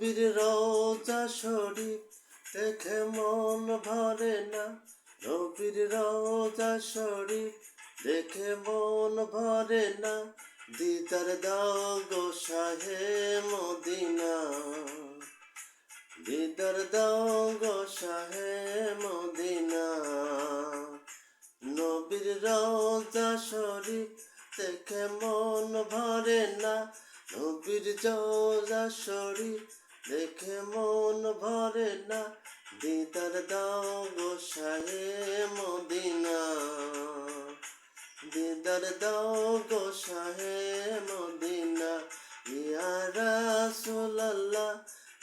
নবীর রোজা শরীফ দেখে মন ভরে না। নবীর রোজা শরীফ দেখে মন ভরে না। দিদার দাও গো শাহে মদিনা। দিদার দাও গো শাহে মদিনা। নবীর রোজা শরীফ দেখে মন ভরে না। নবীর রোজা শরীফ দেখে মন ভরে না, দিদার দাও গো শাহে মদিনা। দিদার দাও গো শাহে মদিনা, ইয়া রাসূলুল্লাহ,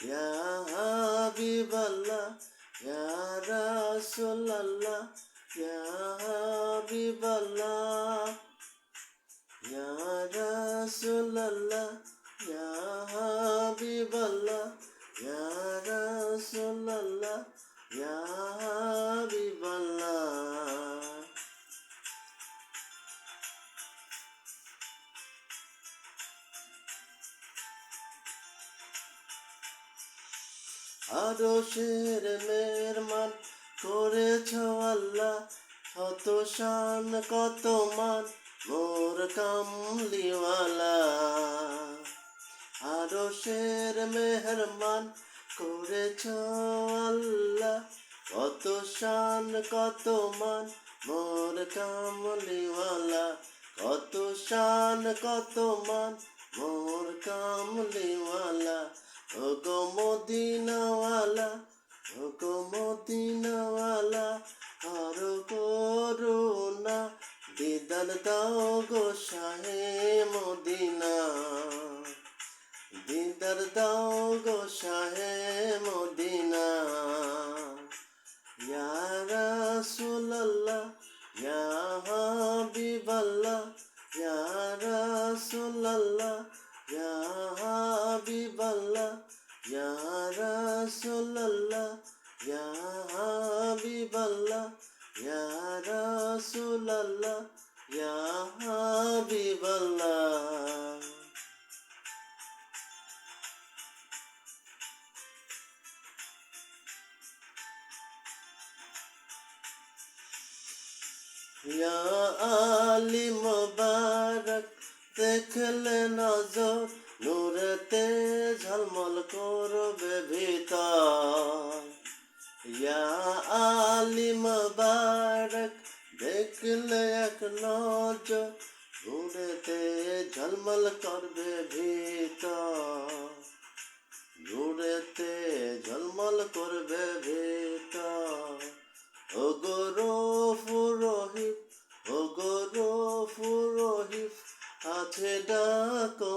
ইয়া হাবিবাল্লাহ, ইয়া রাসূলুল্লাহ, ইয়া হাবিবাল্লাহ, ইয়া রাসূলুল্লাহ, ইয়া আরও শের মেহরমান করেছ আল্লাহ কত শান, কত মান, মোর কামলিওয়ালা। আরও শের মেহরমান করেছ আল্লাহ, কত শান, কত মান, মোর কামলিওয়ালা। কত শান, কত মান, মোর কামলিওয়ালা। ও গো মদিনাওয়ালা ও গো মদিনাওয়ালা, আর করুণা দিদার দাও গো শাহে মদিনা। দিদার দাও গো শাহে ইয়া রাসূলুল্লাহ ইয়া হাবিবাল্লাহ ইয়া রাসূলুল্লাহ ইয়া হাবিবাল্লাহ। ইয়া আলি মুবারক দেখলে নজর নূরেতে ঝলমল করবে ভিতর। ইয়া আলি মুবারক দেখলে এক নজর। নূরেতে ঝলমল করবে ভিতর। নূরেতে ঝলমল করবে ভিতর। ও গরো পুরোহিত ও গরো পুরোহিত আছে ডাকো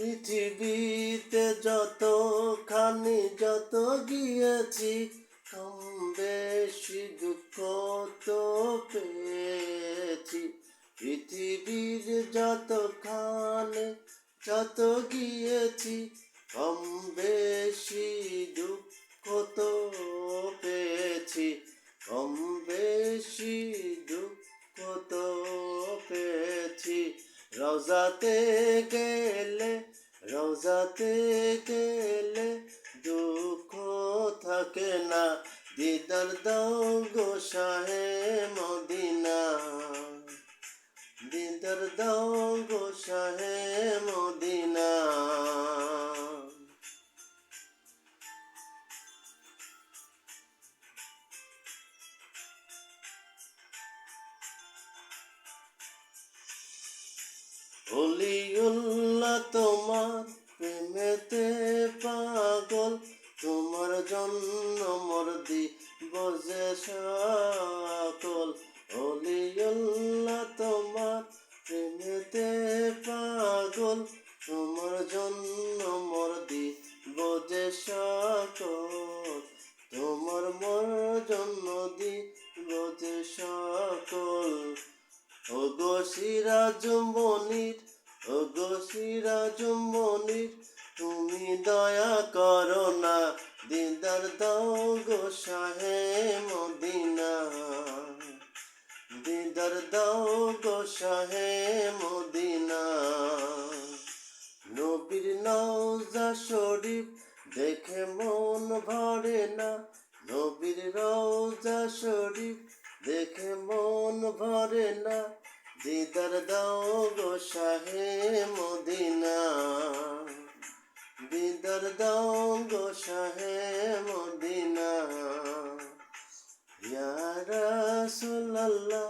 পৃথিবীতে যত খানি যত গিয়েছি কম বেশি দুঃখ তো পেয়েছি। পৃথিবীর যত খানে যত গিয়েছি কম বেশি দুঃখ তো পেয়েছি। কম বেশি দুঃখ তো পেয়েছি। রোজাতে গেলে রোজাতে গেলে দুঃখ থাকে না। দিদার দাও গো মদিনা। দিদার দাও গো মদিনা। তোমার প্রেমেতে পাগল জন্য মর্দি বজে সকল। অলিউল্লাহ, তোমার প্রেমেতে পাগল, তোমার জন্য মর্দি বোঝে সকল। তোমার মর জন্য দি বোঝে সকল। ও গো সিরাজ মনির ও গো তুমি দয়া করো না। দিদার দাও গো শাহে মদিনা। দিদার দাও গো শাহে মদিনা। নবীর নওজা শরীফ দেখে মন ভরে না। নবীর রওজা শরীফ দেখে মন ভরে না। দিদার দাও গো শাহে মদিনা। দিদার দাও গো শাহে মদিনা। ইয়া রাসূলুল্লাহ